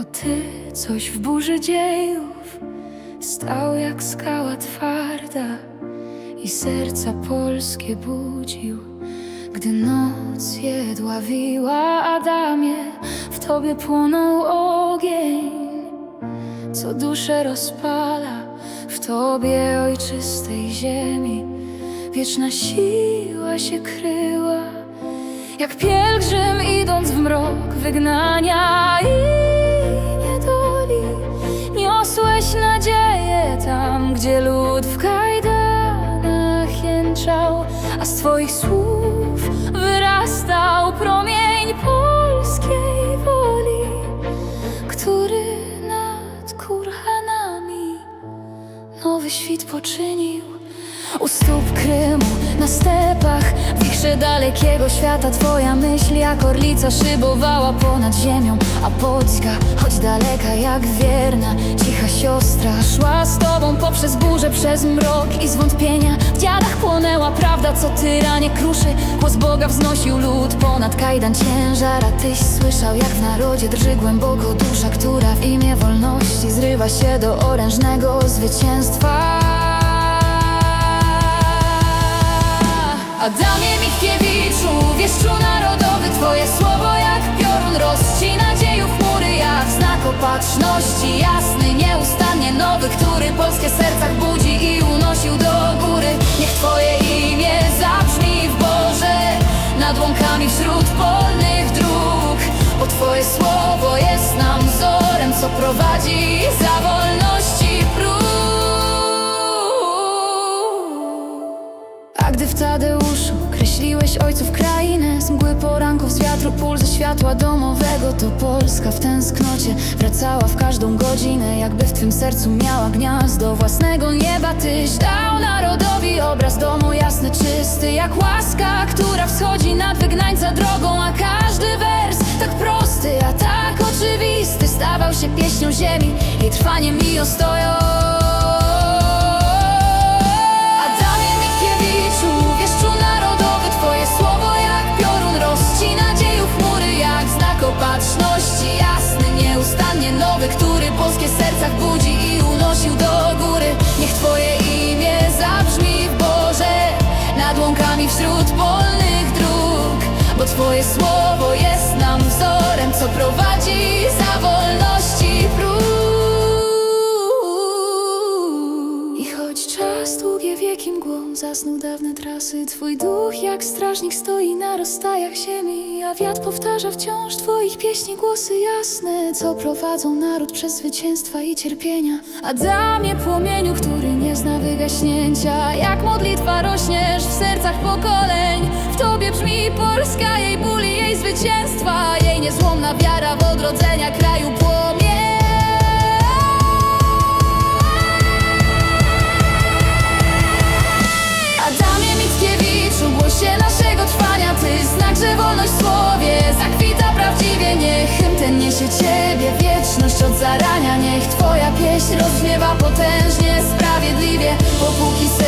O ty, coś w burzy dziejów. Stał jak skała twarda I serca polskie budził. Gdy noc je dławiła Adamie W tobie płonął ogień Co duszę rozpala W tobie ojczystej ziemi. Wieczna siła się kryła jak pielgrzym idąc w mrok wygnania. I niedoli Niosłeś nadzieję tam, gdzie lud w kajdanach jęczał A z twoich słów nad kurhanami nowy świt poczynił u stóp Krymu, na stepach Wichrze dalekiego świata. Twoja myśl jak orlica szybowała ponad ziemią. A Polska, choć daleka jak wierna Cicha siostra szła z Tobą poprzez burzę Przez mrok i zwątpienia. W dziadach płonęła prawda, co tyranie kruszy. Głos Boga wznosił lud ponad kajdan ciężar. A Tyś słyszał jak w narodzie drży głęboko dusza Która w imię wolności zrywa się do orężnego zwycięstwa opatrzności jasny, nieustannie nowy Który polskie sercach budzi i unosił do góry. Niech Twoje imię zabrzmi w Boże Nad łąkami wśród polnych dróg. Bo Twoje słowo jest nam wzorem Co prowadzi za wolności próg. A gdy w Tadeuszu kreśliłeś ojców krainę Z mgły poranków, z wiatru pól, ze światła domowego To Polska w tęsknocie. Wracała w każdą godzinę Jakby w twym sercu miała gniazdo własnego nieba. Tyś dał narodowi obraz domu jasny, czysty Jak łaska, która wschodzi nad wygnańca drogą. A każdy wers tak prosty, a tak oczywisty Stawał się pieśnią ziemi, jej trwaniem i ostoją wśród dróg Bo Twoje słowo jest nam wzorem Co prowadzi za wolności próg. I choć czas długie wieki mgłą zasnął dawne trasy Twój duch jak strażnik stoi na rozstajach ziemi A wiatr powtarza wciąż Twoich pieśni głosy jasne Co prowadzą naród przez zwycięstwa i cierpienia. Adamie płomieniu, który wygaśnięcia Jak modlitwa rośniesz w sercach pokoleń. W Tobie brzmi Polska, jej ból i jej zwycięstwa Jej niezłomna wiara w odrodzenia kraju płomień. Adamie Mickiewiczu, głosie naszego trwania Ty znak, że wolność w słowie zakwita prawdziwie. Niech hymn ten niesie Ciebie wieczność od zarania Niech Twoja pieśń rozbrzmiewa potężnie cookies